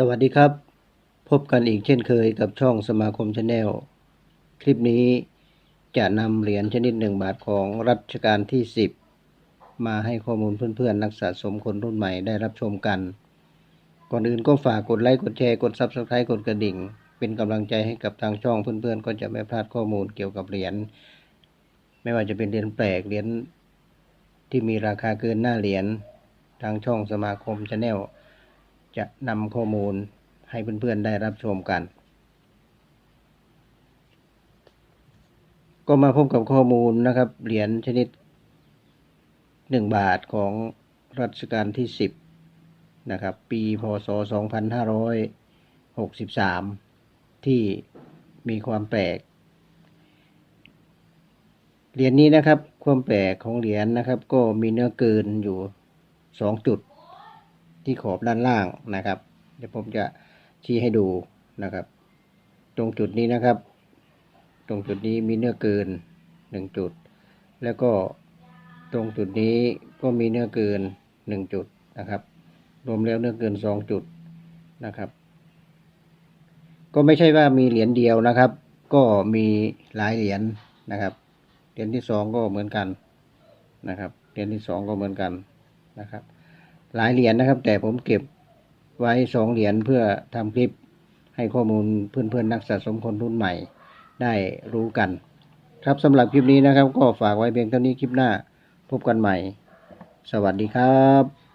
สวัสดีครับ พบกันอีกเช่นเคยกับช่องสมาคมชาแนลคลิปนี้จะนำเหรียญชนิดหนึ่งบาทของรัชกาลที่ 10 มาให้ข้อมูลเพื่อนๆ นักสะสมคนรุ่นใหม่ได้รับชมกัน ก่อนอื่นก็ฝากกดไลค์ กดแชร์ กด Subscribe กดกระดิ่ง เป็นกำลังใจให้กับทางช่องเพื่อนๆ ก็จะไม่พลาดข้อมูลเกี่ยวกับเหรียญไม่ว่าจะเป็นเหรียญแปลกเหรียญที่มีราคาเกินหน้าเหรียญทางช่องสมาคมชาแนล จะนำข้อมูลให้เพื่อนๆได้รับชมกัน ก็มาพบกับข้อมูลนะครับ เหรียญชนิดหนึ่งบาทของรัชกาลที่สิบนะครับ ปีพศสองพันห้าร้อยหกสิบสามที่มีความแปลก เหรียญนี้นะครับ ความแปลกของเหรียญนะครับ ก็มีเนื้อเกินอยู่สองจุด ที่ขอบด้านล่างนะครับ เดี๋ยวผมจะชี้ให้ดูนะครับ ตรงจุดนี้นะครับ ตรงจุดนี้มีเนื้อเกินหนึ่งจุด แล้วก็ตรงจุดนี้ก็มีเนื้อเกินหนึ่งจุดนะครับ รวมแล้วเนื้อเกินสองจุดนะครับ ก็ไม่ใช่ว่ามีเหรียญเดียวนะครับ ก็มีหลายเหรียญนะครับ เหรียญที่สองก็เหมือนกันนะครับ เหรียญที่สองก็เหมือนกันนะครับ หลายเหรียญนะครับ แต่ผมเก็บไว้สองเหรียญเพื่อทำคลิปให้ข้อมูลเพื่อนๆนักสะสมคนรุ่นใหม่ได้รู้กัน ครับสำหรับคลิปนี้นะครับ ก็ฝากไว้เพียงเท่านี้คลิปหน้าพบกันใหม่ สวัสดีครับ